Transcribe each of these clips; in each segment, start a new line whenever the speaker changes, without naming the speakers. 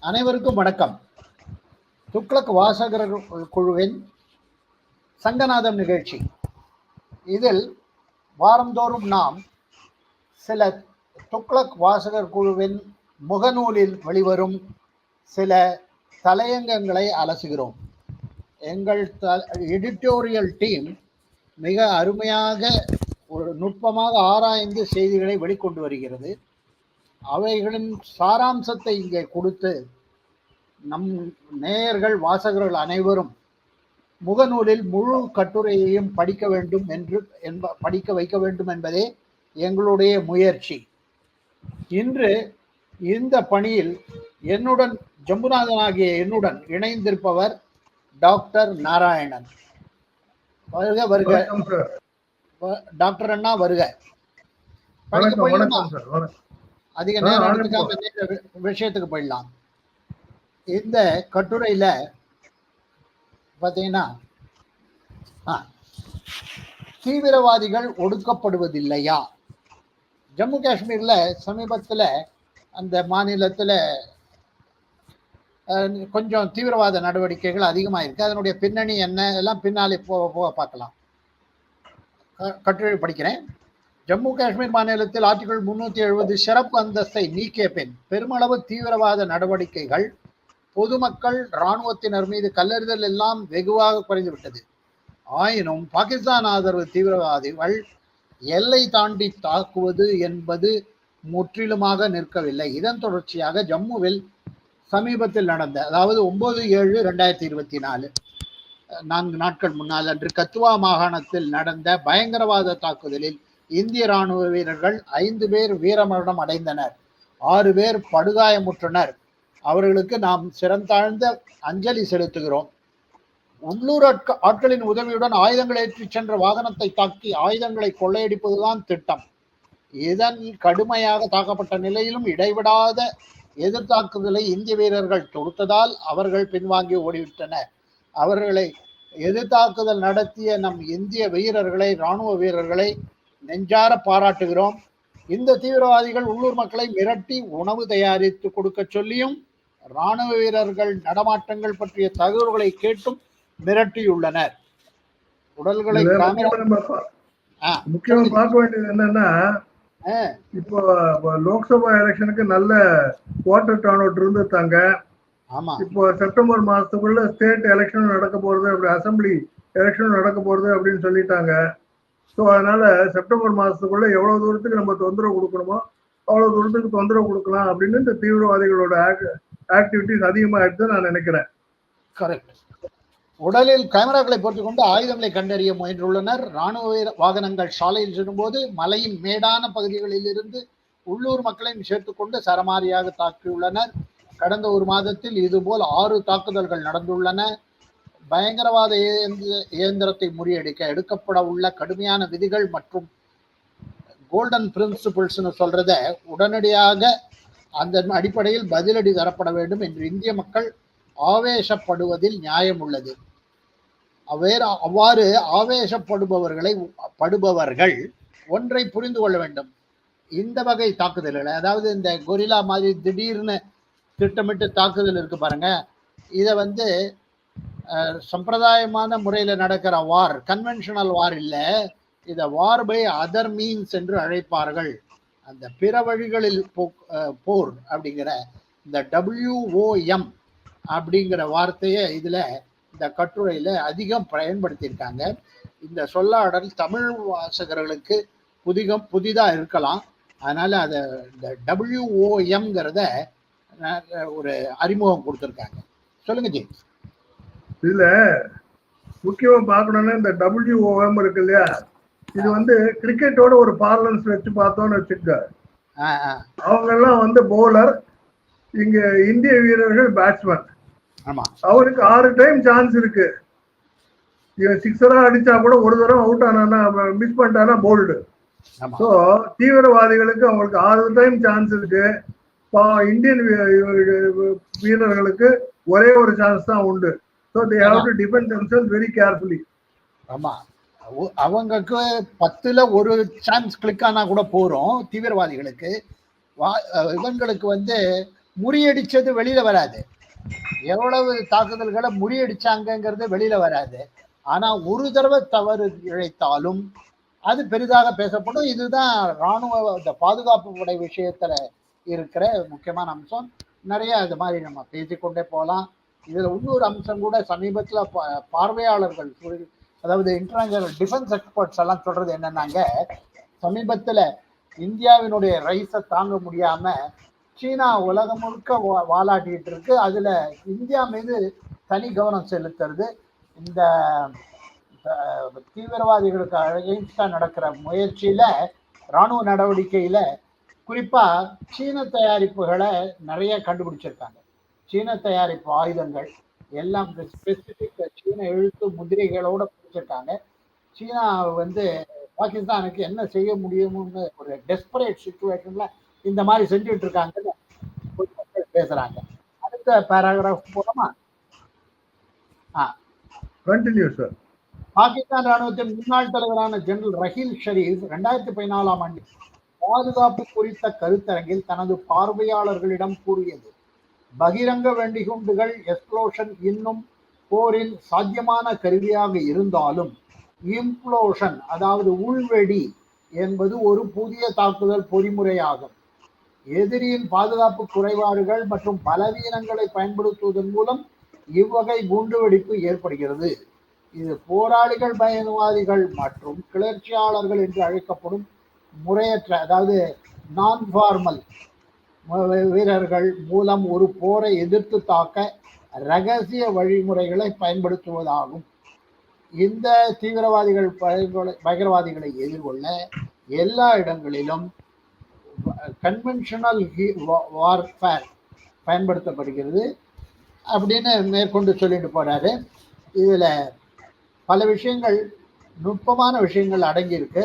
அனைவருக்கும் வணக்கம். துக்ளக் வாசகர் குழுவின் சங்கநாதம் நிகழ்ச்சி. இதில் வாரந்தோறும் நாம் சில துக்ளக் வாசகர் குழுவின் முகநூலில் வெளிவரும் சில தலையங்கங்களை அலசுகிறோம். எங்கள் த எடிட்டோரியல் டீம் மிக அருமையாக ஒரு நுட்பமாக ஆராய்ந்து செய்திகளை வெளிக்கொண்டு வருகிறது. அவைகளின் சாராம்சத்தை இங்கே கொடுத்து நம் நேயர்கள் வாசகர்கள் அனைவரும் முகநூலில் முழு கட்டுரையையும் படிக்க வேண்டும் என்று என்ப படிக்க வைக்க வேண்டும் என்பதே எங்களுடைய முயற்சி. இன்று இந்த பணியில் என்னுடன் ஜம்புநாதன் ஆகிய என்னுடன் இணைந்திருப்பவர் டாக்டர் நாராயணன். வருக வருக. டாக்டர் அண்ணா வருக. அதிக நேரம். எடுத்துக்காம விஷயத்துக்கு போயிடலாம். இந்த கட்டுரையில பார்த்தீங்கன்னா தீவிரவாதிகள் ஒடுக்கப்படுவதில்லையா? ஜம்மு காஷ்மீர்ல சமீபத்துல அந்த மாநிலத்துல கொஞ்சம் தீவிரவாத நடவடிக்கைகள் அதிகமாக இருக்கு அதனுடைய பின்னணி என்ன? எல்லாம் பின்னாலே போக பார்க்கலாம். கட்டுரை படிக்கிறேன். ஜம்மு காஷ்மீர் மாநிலத்தில் ஆர்டிகிள் முன்னூத்தி எழுபது சிறப்பு அந்தஸ்தை நீக்கிய பின் பெருமளவு தீவிரவாத நடவடிக்கைகள் பொதுமக்கள் இராணுவத்தினர் மீது கல்லறிதல் எல்லாம் வெகுவாக குறைந்துவிட்டது. ஆயினும் பாகிஸ்தான் ஆதரவு தீவிரவாதிகள் எல்லை தாண்டி தாக்குவது என்பது முற்றிலுமாக நிற்கவில்லை. இதன் தொடர்ச்சியாக ஜம்முவில் சமீபத்தில் நடந்த அதாவது ஒன்பது ஏழு ரெண்டாயிரத்தி இருபத்தி நாலு நான்கு நாட்கள் முன்னால் அன்று கத்துவா மாகாணத்தில் நடந்த பயங்கரவாத தாக்குதலில் இந்திய ராணுவ வீரர்கள் ஐந்து பேர் வீரமரணம் அடைந்தனர். ஆறு பேர் படுகாயமுற்றனர். அவர்களுக்கு நாம் சிறந்தாழ்ந்த அஞ்சலி செலுத்துகிறோம். உள்ளூர் ஆட்களின் உதவியுடன் ஆயுதங்களை ஏற்றிச் சென்ற வாகனத்தை தாக்கி ஆயுதங்களை கொள்ளையடிப்பதுதான் திட்டம். இதன் கடுமையாக தாக்கப்பட்ட நிலையிலும் இடைவிடாத எதிர்த்தாக்குதலை இந்திய வீரர்கள் தொடுத்ததால் அவர்கள் பின்வாங்கி ஓடிவிட்டனர். அவர்களை எதிர்த்தாக்குதல் நடத்திய நம் இந்திய வீரர்களை ராணுவ வீரர்களை நெஞ்சார பாராட்டுகிறோம். இந்த தீவிரவாதிகள் உள்ளூர் மக்களை மிரட்டி உணவு தயாரித்து கொடுக்க சொல்லியும் ராணுவ வீரர்கள் நடமாட்டங்கள் பற்றிய தகவல்களை கேட்டும் மிரட்டியுள்ளனர். உடல்களை
முக்கியமா பார்க்க வேண்டியது என்னன்னா இப்போ லோக்சபா எலெக்ஷனுக்கு நல்ல ஓட்டர் டர்ன் அவுட் இருந்துட்டாங்க இப்போ செப்டம்பர் மாசத்துக்குள்ள ஸ்டேட் எலெக்ஷன் நடக்க போறது அப்படி அசம்பிளி எலெக்ஷன் நடக்க போறது அப்படின்னு சொல்லிட்டாங்க. ஸோ அதனால செப்டம்பர் மாதத்துக்குள்ள எவ்வளோ தூரத்துக்கு நம்ம தொந்தரவு கொடுக்கணுமோ அவ்வளோ தூரத்துக்கு தொந்தரவு கொடுக்கலாம் அப்படின்னு இந்த தீவிரவாதிகளோட ஆக்டிவிட்டிஸ் அதிகமாகிடுது நான் நினைக்கிறேன்.
கரெக்ட் உடலில் கேமராக்களை போட்டுக்கொண்டு ஆயுதங்களை கண்டறிய முயன்றுள்ளனர். ராணுவ வாகனங்கள் சாலையில் செல்லும்போது மலையின் மேடான பகுதிகளில் இருந்து உள்ளூர் மக்களையும் சேர்த்துக்கொண்டு சரமாரியாக தாக்கியுள்ளனர். கடந்த ஒரு மாதத்தில் இதுபோல் ஆறு தாக்குதல்கள் நடந்துள்ளன. பயங்கரவாத இயந்திர- இயந்திரத்தை முறியடிக்க எடுக்கப்பட உள்ள கடுமையான விதிகள் மற்றும் கோல்டன் பிரின்சிபிள்ஸ்னு சொல்றத உடனடியாக அந்த அடிப்படையில் பதிலடி தரப்பட வேண்டும் என்று இந்திய மக்கள் ஆவேசப்படுவதில் நியாயம் உள்ளது. அவ்வேறு அவ்வாறு ஆவேசப்படுபவர்களை படுபவர்கள் ஒன்றை புரிந்து கொள்ள வேண்டும். இந்த வகை தாக்குதல்கள் அதாவது இந்த கொரில்லா மாதிரி திடீர்னு திட்டமிட்டு தாக்குதல் இருக்கு பாருங்க இதை வந்து சம்பிரதாயமான முறையில் நடக்கிற வார் கன்வென்ஷனல் வார் இல்லை. இதை வார் பை அதர் மீன்ஸ் என்று அழைப்பார்கள். அந்த பிற வழிகளில் போர் அப்படிங்கிற இந்த டபிள்யூஓஎம் அப்படிங்கிற வார்த்தையை இதில் இந்த கட்டுரையில் அதிகம் பயன்படுத்தியிருக்காங்க. இந்த சொல்லாடல் தமிழ் வாசகர்களுக்கு புதிகம் புதிதாக இருக்கலாம். அதனால் அதை இந்த டபிள்யூஓஎம்ங்கிறத ஒரு அறிமுகம் கொடுத்துருக்காங்க. சொல்லுங்க ஜேம்ஸ்.
இதுல முக்கியமா பார்க்கணும்னா இந்த டபிள்யூஓஎம் இருக்கு இல்லையா? இது வந்து கிரிக்கெட்டோட ஒரு பார்லன்ஸ் வச்சு பார்த்தோம்னு வச்சுக்க அவங்க எல்லாம் வந்து பவுலர் இங்க இந்திய வீரர்கள் பேட்ஸ்மேன் அவருக்கு ஆறு டைம் சான்ஸ் இருக்கு. இவன் சிக்ஸரா அடிச்சா கூட ஒரு தடவை அவுட் ஆனானா மிஸ் பண்ணிட்டானா போல்டு ஸோ தீவிரவாதிகளுக்கு அவங்களுக்கு ஆறு டைம் சான்ஸ் இருக்கு. இந்தியன் வீரர்களுக்கு ஒரே ஒரு சான்ஸ் தான் உண்டு. So they have to depend themselves very carefully
ஆமாம் அவங்களுக்கு பத்துல ஒரு சான்ஸ் கிளிக் ஆனா கூட போகிறோம் தீவிரவாதிகளுக்கு. வா- இவங்களுக்கு வந்து முறியடிச்சது வெளியில வராது. எவ்வளவு தாக்குதல்களை முறியடிச்சாங்கங்கிறது வெளியில வராது. ஆனா ஒரு தடவை தவறு இழைத்தாலும் அது பெரிதாக பேசப்படும். இதுதான் ராணுவ இந்த பாதுகாப்பு படை விஷயத்துல இருக்கிற முக்கியமான அம்சம். நிறைய இது மாதிரி நம்ம பேசிக்கொண்டே போகலாம். இதில் இன்னொரு அம்சம் கூட சமீபத்தில் பார்வையாளர்கள் அதாவது இன்டர்நேஷனல் டிஃபென்ஸ் எக்ஸ்பர்ட்ஸ் எல்லாம் சொல்றது என்னன்னாங்க சமீபத்தில் இந்தியாவினுடைய ரைஸை தாங்க முடியாம சீனா உலகம் முழுக்க வா- வாலாட்டிட்டு இருக்கு. அதுல இந்தியா மீது தனி கவனம் செலுத்துறது இந்த தீவிரவாதிகளுக்கு அகைன்ஸ்டா நடக்கிற முயற்சியில ராணுவ நடவடிக்கையில குறிப்பா சீன தயாரிப்புகளை நிறைய கண்டுபிடிச்சிருக்காங்க. சீன தயாரிப்பு ஆயுதங்கள் எல்லாம் ஸ்பெசிபிக் சீன எழுத்து முதிரைகளோட பிடிச்சிருக்காங்க. சீனா வந்து பாகிஸ்தானுக்கு என்ன செய்ய முடியும்னு ஒரு டெஸ்பரேட் சுச்சுவேஷன்ல இந்த மாதிரி செஞ்சுட்டு இருக்காங்கன்னு பேசுறாங்க. அடுத்த பேராகிராஃப் போலாமா?
கண்டினியூ சார்
பாகிஸ்தான் ராணுவத்தின் முன்னாள் தலைவரான ஜெனரல் ரஹீல் ஷரீப் ரெண்டாயிரத்தி பதினாலாம் ஆண்டு பாதுகாப்பு குறித்த கருத்தரங்கில் தனது பார்வையாளர்களிடம் கூறியது. பகிரங்க வெடிகுண்டுகள் எக்ஸ்ப்ளோஷன் இன்னும் போரின் சாத்தியமான கருவியாக இருந்தாலும் இம்ப்ளோஷன் அதாவது உள்வெடி என்பது ஒரு புதிய தாக்குதல் பொறிமுறையாகும். எதிரியின் பாதுகாப்பு குறைபாடுகள் மற்றும் பலவீனங்களை பயன்படுத்துவதன் மூலம் இவ்வகை குண்டுவெடிப்பு ஏற்படுகிறது. இது போராளிகள் பயங்கரவாதிகள் மற்றும் கிளர்ச்சியாளர்கள் என்று அழைக்கப்படும் முறையற்ற அதாவது நான் ஃபார்மல் வீரர்கள் மூலம் ஒரு போரை எதிர்த்து தாக்க ரகசிய வழிமுறைகளை பயன்படுத்துவதாகும். இந்த தீவிரவாதிகள் பயங்கரவாதிகளை எதிர்கொள்ள எல்லா இடங்களிலும் கன்வென்ஷனல் வார்ஃபேர் பயன்படுத்தப்படுகிறது. அப்படின்னு மேற்கொண்டு சொல்லிட்டு போறாரு. இதில் பல விஷயங்கள் நுட்பமான விஷயங்கள் அடங்கியிருக்கு.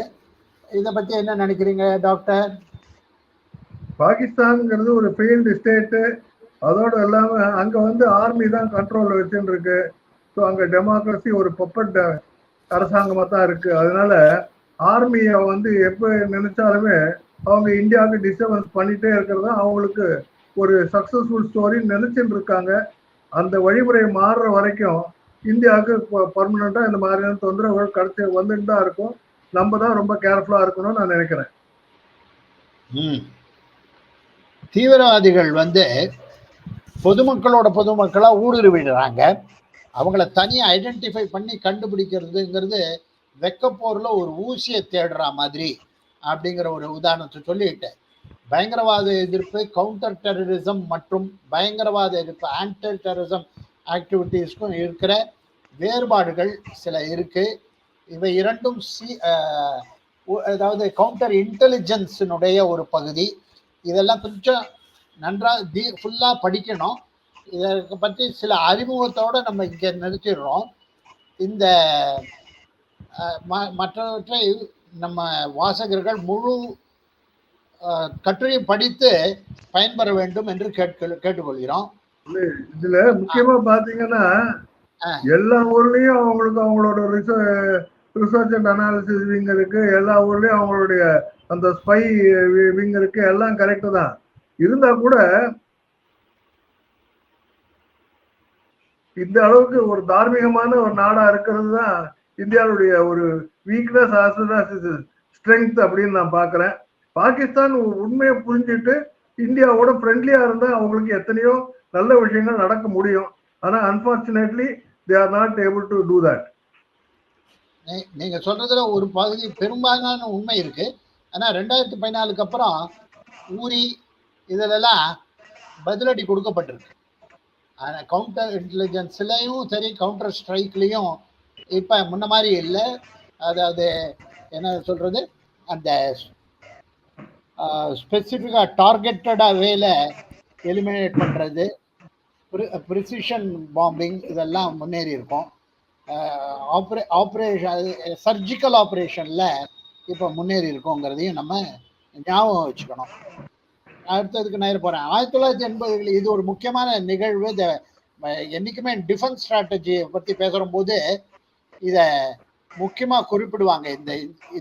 இதை பற்றி என்ன நினைக்கிறீங்க டாக்டர்?
பாகிஸ்தான்ங்கிறது ஒரு ஃபெயில்டு ஸ்டேட்டு அதோடு இல்லாமல் அங்கே வந்து ஆர்மி தான் கண்ட்ரோலில் வச்சுன்னு இருக்கு. ஸோ அங்கே டெமோக்ரஸி ஒரு பப்பட் அரசாங்கமாக தான் இருக்கு. அதனால ஆர்மியை வந்து எப்போ நினைச்சாலுமே அவங்க இந்தியாவுக்கு டிஸ்டர்பன்ஸ் பண்ணிட்டே இருக்கிறது அவங்களுக்கு ஒரு சக்சஸ்ஃபுல் ஸ்டோரி நினைச்சிட்டு இருக்காங்க. அந்த வழிமுறை மாறுற வரைக்கும் இந்தியாவுக்கு பர்மனெண்ட்டாக இந்த மாதிரியான தொந்தரவுகள் கிடைச்சி வந்துட்டு தான் இருக்கும். நம்ம தான் ரொம்ப கேர்ஃபுல்லாக இருக்கணும்னு நான் நினைக்கிறேன்.
ம். தீவிரவாதிகள் வந்து பொதுமக்களோட பொதுமக்களாக ஊடுருவிடுறாங்க. அவங்கள தனியாக ஐடென்டிஃபை பண்ணி கண்டுபிடிக்கிறதுங்கிறது வெக்கப்போரில் ஒரு ஊசியை தேடுற மாதிரி அப்படிங்கிற ஒரு உதாரணத்தை சொல்லிட்டேன் பயங்கரவாத எதிர்ப்பு கவுண்டர் டெரரிசம் மற்றும் பயங்கரவாத எதிர்ப்பு ஆன்டி டெரரிசம் ஆக்டிவிட்டீஸ்க்கும் இருக்கிற வேறுபாடுகள் சில இருக்குது இவை இரண்டும் சி அதாவது கவுண்டர் இன்டெலிஜென்ஸினுடைய ஒரு பகுதி. இதெல்லாம் கொஞ்சம் நன்றா தி ஃபுல்லாக படிக்கணும். இதை பற்றி சில அறிமுகத்தோட நம்ம இங்கே நிறுத்திடுறோம். இந்த ம- மற்றவற்றை நம்ம வாசகர்கள் முழு அஹ், கட்டுரையை படித்து பயன்பெற வேண்டும் என்று கேட்க கேட்டுக்கொள்கிறோம்.
இதுல முக்கியமா பாத்தீங்கன்னா
ஆ.
எல்லா ஊர்லயும் அவங்களுக்கு அவங்களோட ரிசர்ச் அண்ட் அனாலிசிஸ் எல்லா ஊர்லயும் அவங்களுடைய அந்த ஸ்பை விங் இருக்கு எல்லாம் கரெக்டு தான். இருந்தா கூட இந்த அளவுக்கு ஒரு தார்மீகமான ஒரு நாடா இருக்கிறது தான் இந்தியாவுடைய ஒரு வீக்னஸ் ஸ்ட்ரென்த் அப்படின்னு நான் பாக்குறேன் பாகிஸ்தான் உண்மையை புரிஞ்சுட்டு இந்தியாவோட ஃப்ரெண்ட்லியா இருந்தா அவங்களுக்கு எத்தனையோ நல்ல விஷயங்கள் நடக்க முடியும். ஆனா unfortunately they are not able to do that
நீங்க சொல்றதுல ஒரு பகுதி பெரும்பாலான உண்மை இருக்கு. ஆனா ரெண்டாயிரத்தி பதினாலுக்கு அப்புறம் ஊரி இதிலெல்லாம் பதிலடி கொடுக்கப்பட்டிருக்கு. ஆனால் கவுண்டர் இன்டெலிஜென்ஸ்லையும் சரி கவுண்டர் ஸ்ட்ரைக்லையும் இப்போ முன்ன மாதிரி இல்லை. அதாவது என்ன சொல்கிறது அந்த ஸ்பெசிஃபிக்காக டார்கெட்டடாக வேலை எலிமினேட் பண்ணுறது ப்ரிசிஷன் பாம்பிங் இதெல்லாம் முன்னேறி இருக்கும் ஆப்ரே ஆப்ரேஷன் சர்ஜிக்கல் ஆப்ரேஷனில் இப்போ முன்னேறி இருக்கோங்கிறதையும் நம்ம ஞாபகம் வச்சுக்கணும். அடுத்ததுக்கு நான் போகிறேன் ஆயிரத்தி தொள்ளாயிரத்தி எண்பதுகளில் இது ஒரு முக்கியமான நிகழ்வு. இந்த என்றைக்குமே டிஃபென்ஸ் ஸ்ட்ராட்டஜியை பற்றி பேசுகிறபோது இதை முக்கியமாக குறிப்பிடுவாங்க. இந்த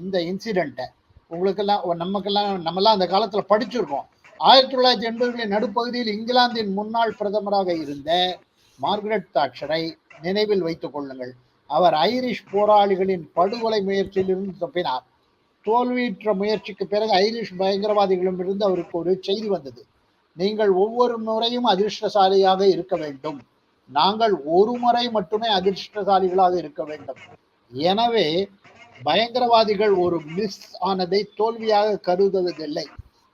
இந்த இன்சிடெண்ட்டை உங்களுக்கெல்லாம் நமக்கெல்லாம் நம்மலாம் அந்த காலத்தில் படிச்சிருக்கோம். ஆயிரத்தி தொள்ளாயிரத்தி எண்பதுகளின் நடுப்பகுதியில் இங்கிலாந்தின் முன்னாள் பிரதமராக இருந்த மார்கரெட் தாட்சரை நினைவில் வைத்துக் கொள்ளுங்கள். அவர் ஐரிஷ் போராளிகளின் படுகொலை முயற்சியிலிருந்து தப்பினார். தோல்வியுற்ற முயற்சிக்கு பிறகு ஐரிஷ் பயங்கரவாதிகளிடமிருந்து அவருக்கு ஒரு செய்தி வந்தது. நீங்கள் ஒவ்வொரு முறையும் அதிர்ஷ்டசாலியாக இருக்க வேண்டும். நாங்கள் ஒரு முறை மட்டுமே அதிர்ஷ்டசாலிகளாக இருக்க வேண்டும். எனவே பயங்கரவாதிகள் ஒரு மிஸ் ஆனதை தோல்வியாக கருதுவதில்லை.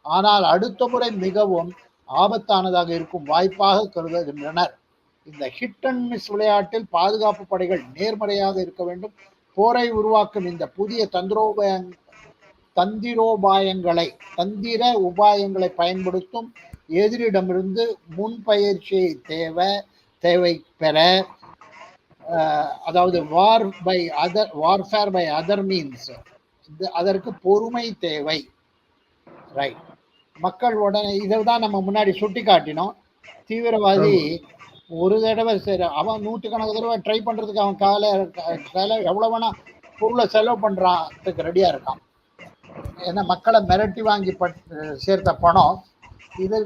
ஆனால் அடுத்த முறை மிகவும் ஆபத்தானதாக இருக்கும் வாய்ப்பாக கருதுகின்றனர். இந்த ஹிட் அண்ட் மிஸ் விளையாட்டில் பாதுகாப்பு படைகள் நேர்மறையாக இருக்க வேண்டும். போரை உருவாக்கும் இந்த புதிய தந்திரோபாய தந்திரோபாயங்களை தந்திர உபாயங்களை பயன்படுத்தும் எதிரிடமிருந்து முன்பயிற்சியை தேவை தேவை பெற அதாவது war by other warfare by other means அதற்கு பொறுமை தேவை. ரைட் மக்கள் உடனே இதை தான் நம்ம முன்னாடி சுட்டி காட்டினோம் தீவிரவாதி ஒரு தடவை சரி அவன் நூற்றுக்கணக்கு தடவை ட்ரை பண்றதுக்கு அவன் காலை செலவு எவ்வளவு வேணா பொருளை செலவு பண்றாதுக்கு ரெடியா இருக்கான். ஏன்னா மக்களை மிரட்டி வாங்கி சேர்த்த பணம் இது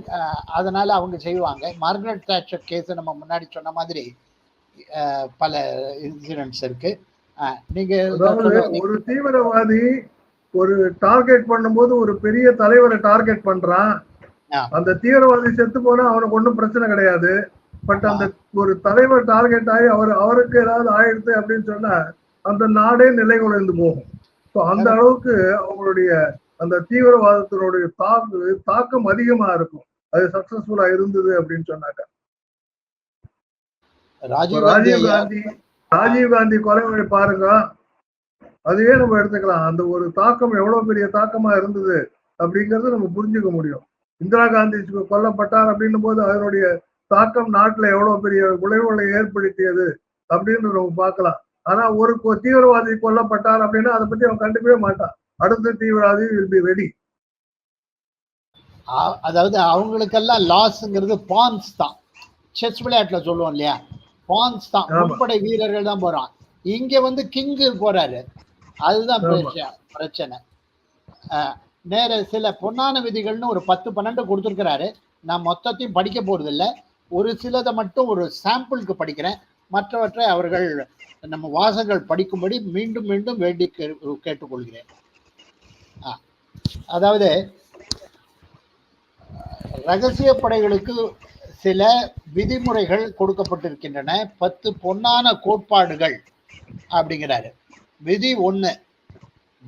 அதனால அவங்க செய்வாங்க. மார்கரெட் தாட்சர் கேஸ் நம்ம முன்னாடி சொன்ன மாதிரி பல இன்சிடென்ட்ஸ் இருக்கு. நீங்க
ஒரு தீவிரவாதி ஒரு டார்கெட் பண்ணும்போது ஒரு பெரிய தலைவரை டார்கெட் பண்றான். அந்த தீவிரவாதி செத்து போனா அவனுக்கு ஒன்றும் பிரச்சனை கிடையாது. பட் அந்த ஒரு தலைவர் டார்கெட் ஆகி அவர் அவருக்கு ஏதாவது ஆயிடுது அப்படின்னு சொன்னா அந்த நாடே நிலை குலைந்து போகும். ஸோ அந்த அளவுக்கு அவங்களுடைய அந்த தீவிரவாதத்தினுடைய தாக்கு தாக்கம் அதிகமா இருக்கும். அது சக்சஸ்ஃபுல்லா இருந்தது அப்படின்னு சொன்னாக்க.
ராஜீவ் காந்தி
ராஜீவ் காந்தி கொலை பாருங்க. அதுவே நம்ம எடுத்துக்கலாம். அந்த ஒரு தாக்கம் எவ்வளவு பெரிய தாக்கமா இருந்தது அப்படிங்கறது நம்ம புரிஞ்சுக்க முடியும். இந்திரா காந்தி கொல்லப்பட்டார் அப்படின்னும் போது அதனுடைய தாக்கம் நாட்டுல எவ்வளவு பெரிய விளைவுகளை ஏற்படுத்தியது அப்படின்னு நம்ம பார்க்கலாம். ஆனா ஒரு தீவிரவாதி கொல்லப்பட்டார் அப்படின்னா அதை பத்தி அவன் கண்டுக்கவே மாட்டான். அடுத்த தீவிரவாதி வில் பி ரெடி
அதாவது அவங்களுக்கெல்லாம் லாஸ்ங்கிறது பான்ஸ் தான். செஸ் விளையாட்டுல சொல்லுவோம் இல்லையா? பான்ஸ் தான்.
ஆமா.
முன்படை வீரர்கள் தான் போறான். இங்க வந்து கிங்கு போறாரு. அதுதான் பிரச்சனை நேர சில பொன்னான விதிகள்னு ஒரு பத்து பன்னெண்டு கொடுத்துருக்கிறாரு. நான் மொத்தத்தையும் படிக்க போறது இல்ல ஒரு சிலதை மட்டும் ஒரு சாம்பிளுக்கு படிக்கிறேன். மற்றவற்றை அவர்கள் நம்ம வாசங்கள் படிக்கும்படி மீண்டும் மீண்டும் வேண்டி கே- கேட்டுக்கொள்கிறேன். ஆ, அதாவது ரகசிய படைகளுக்கு சில விதிமுறைகள் கொடுக்கப்பட்டிருக்கின்றன. பத்து பொன்னான கோட்பாடுகள் அப்படிங்கிறாரு. விதி ஒன்று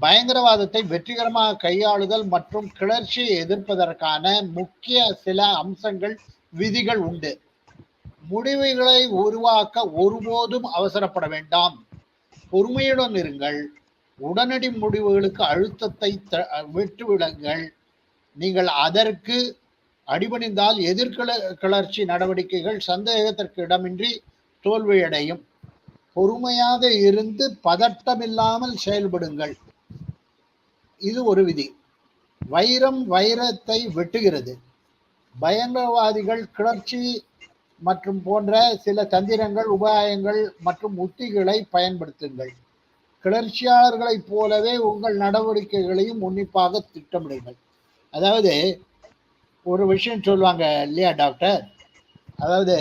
பயங்கரவாதத்தை வெற்றிகரமாக கையாளுதல் மற்றும் கிளர்ச்சியை எதிர்ப்பதற்கான முக்கிய சில அம்சங்கள் விதிகள் உண்டு. முடிவுகளை உருவாக்க ஒருபோதும் அவசரப்பட வேண்டாம். பொறுமையுடன் இருங்கள். உடனடி முடிவுகளுக்கு அழுத்தத்தை த- விட்டுவிடுங்கள். நீங்கள் அதற்கு அடிபணிந்தால் எதிர்கிள கிளர்ச்சி நடவடிக்கைகள் சந்தேகத்திற்கு இடமின்றி தோல்வியடையும். பொறுமையாக இருந்து பதட்டமில்லாமல் செயல்படுங்கள். இது ஒரு விதி. வைரம் வைரத்தை வெட்டுகிறது. பயங்கரவாதிகள் கிளர்ச்சி மற்றும் போன்ற சில தந்திரங்கள் உபாயங்கள் மற்றும் உத்திகளை பயன்படுத்துங்கள். கிளர்ச்சியாளர்களைப் போலவே உங்கள் நடவடிக்கைகளையும் உன்னிப்பாக திட்டமிடுங்கள். அதாவது ஒரு விஷயம் சொல்லுவாங்க இல்லையா டாக்டர்? அதாவது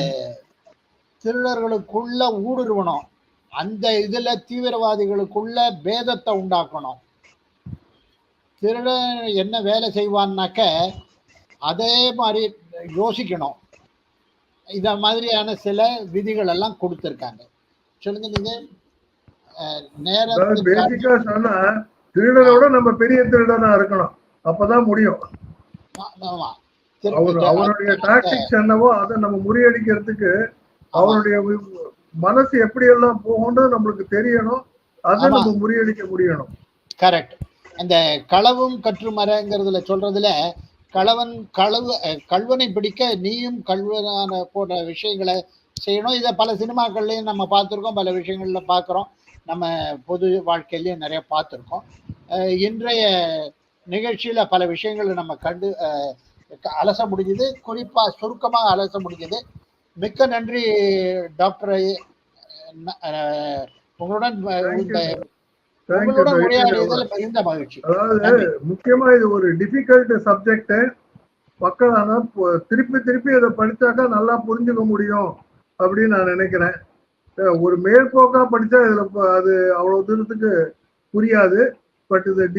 திருடர்களுக்குள்ள ஊடுருவணும். அந்த இதில் தீவிரவாதிகளுக்குள்ள பேதத்தை உண்டாக்கணும். திருடன் என்ன வேலை செய்வான்னாக்க அதே மாதிரி யோசிக்கணும். இத மாதிரியான சில விதிகள் எல்லாம் கொடுத்திருக்காங்க. சொல்லுங்க நீங்க.
பேசிக்கா சொன்னா திருடனை விட நம்ம பெரிய திருடனா இருக்கணும். அப்பதான் முடியும்.
ஆமா.
அவருடைய டாக்டிக்ஸ் என்னவோ அதை நம்ம முறியடிக்கிறதுக்கு அவருடைய மனசு எப்படி எல்லாம் போகும்ன்றது நம்மளுக்கு தெரியணும். அதை. நம்ம முறியடிக்க முடியணும்.
கரெக்ட் அந்த களவும் கற்றுமரங்கிறதுல சொல்றதுல களவன் களவு அஹ், கள்வனை பிடிக்க நீயும் கள்வனான போன்ற விஷயங்களை செய்யணும். இதை பல சினிமாக்கள்லையும் நம்ம பார்த்துருக்கோம் பல விஷயங்கள்ல பார்க்குறோம். நம்ம பொது வாழ்க்கையிலையும் நிறைய பார்த்துருக்கோம். இன்றைய நிகழ்ச்சியில பல விஷயங்களை நம்ம கண்டு அலச முடிஞ்சது. குறிப்பா சுருக்கமாக அலச முடிஞ்சது. மிக்க நன்றி டாக்டர் உங்களுடன்
அதாவது. முக்கியமா இது ஒரு டிஃபிகல்ட் சப்ஜெக்ட் மக்களான பு- திருப்பி திருப்பி இதை படிச்சாக்கா நல்லா புரிஞ்சுக்க முடியும் அப்படின்னு நான் நினைக்கிறேன். ஒரு மேற்போக்கா படிச்சா இதுல அது அவ்வளவு தூரத்துக்கு புரியாது. பட் இது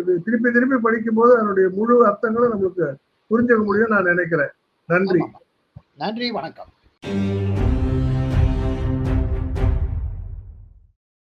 இது திருப்பி திருப்பி படிக்கும்போது அதனுடைய முழு அர்த்தங்களும் நம்மளுக்கு புரிஞ்சுக்க முடியும் நான் நினைக்கிறேன். நன்றி.
நன்றி வணக்கம்.